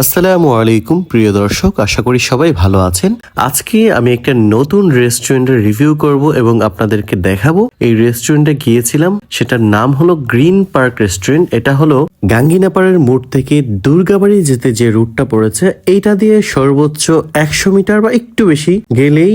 আসসালামু আলাইকুম, প্রিয় দর্শক। আশা করি সবাই ভালো আছেন। আজকে আমি একটা নতুন রেস্টুরেন্টের রিভিউ করব এবং আপনাদেরকে দেখাবো। এই রেস্টুরেন্টে গিয়েছিলাম। সেটার নাম হলো গ্রিন পার্ক রেস্টুরেন্ট। এটা হলো গাঙ্গিনাপাড়ের মোড় থেকে দুর্গাবাড়ি যেতে যে রুটটা পড়েছে, এইটা দিয়ে সর্বোচ্চ একশো মিটার বা একটু বেশি গেলেই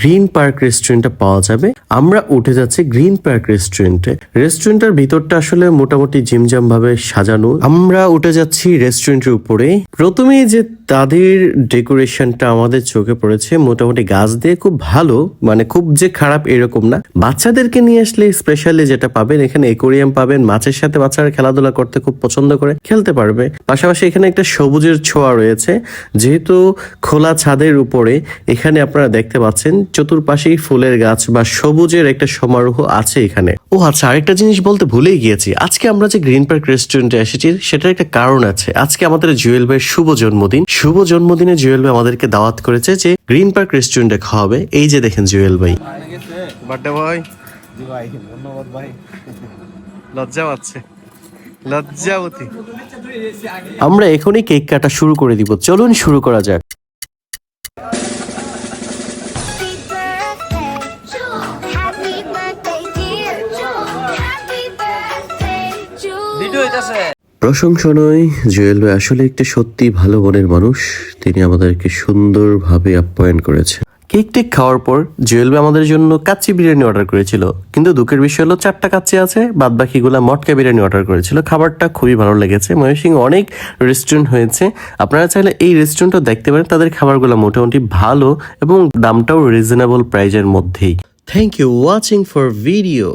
গ্রিন পার্ক রেস্টুরেন্টটা পাওয়া যাবে। আমরা উঠে যাচ্ছি গ্রিন পার্ক রেস্টুরেন্টে রেস্টুরেন্টের ভিতরটা আসলে মোটামুটি জিমজাম ভাবে সাজানো। আমরা উঠে যাচ্ছি রেস্টুরেন্টের উপরে। প্রথমেই যে তাদের ডেকোরেশনটা আমাদের চোখে পড়েছে, মোটামুটি গাছ দিয়ে খুব ভালো মানে খুব যে খারাপ এরকম না। বাচ্চাদেরকে নিয়ে আসলে স্পেশালি যেটা পাবেন, এখানে একুরিয়াম পাবেন, মাছের সাথে বাচ্চারা খেলাধুলা করতে খুব পছন্দ করে, খেলতে পারবে। পাশাপাশি এখানে একটা সবুজের ছোঁয়া রয়েছে। যেহেতু খোলা ছাদের উপরে, এখানে আপনারা দেখতে পাচ্ছেন চতুর্পাশেই ফুলের গাছ বা সবুজের একটা সমারোহ আছে এখানে। ও আচ্ছা আরেকটা জিনিস বলতে ভুলেই গিয়েছি। আজকে আমরা যে গ্রিন পার্ক রেস্টুরেন্টে এসেছি সেটার একটা কারণ আছে। আজকে আমাদের জুয়েল ভাইয়ের শুভ জন্মদিন। শুভ জন্মদিনে জুয়েল ভাই আমাদেরকে দাওয়াত করেছে যে গ্রিন পার্ক রেস্টুরেন্টে খাওয়াবে। এই যে দেখেন জুয়েল ভাই। বার্থডে ভাই ভাই ধন্যবাদ ভাই। লজ্জা পাচ্ছে। লজ্জাবতী। আমরা এখনই কেক কাটা শুরু করে দিব। চলুন শুরু করা যাক। ভিডিও হইতাছে। প্রশংসা নয় জুয়েল ভাই আসলে একটা সত্যি ভালো মনের মানুষ। তিনি আমাদেরকে সুন্দরভাবে আপ্যায়ন করেছে। কেক টেক খাওয়ার পর জুয়েল ভাই আমাদের জন্য কাচ্চি বিরিয়ানি অর্ডার করেছিল। কিন্তু দুঃখের বিষয় হলো চারটা কাচ্চি আছে বাদ বাকিগুলো মটকা বিরিয়ানি অর্ডার করেছিল। খাবারটা খুবই ভালো লেগেছে। ময়মনসিংহে অনেক রেস্টুরেন্ট হয়েছে। আপনারা চাইলে এই রেস্টুরেন্টও দেখতে পারেন। তাদের খাবারগুলো মোটামুটি ভালো এবং দামটাও রিজনেবল প্রাইজের মধ্যেই। Thank you watching for video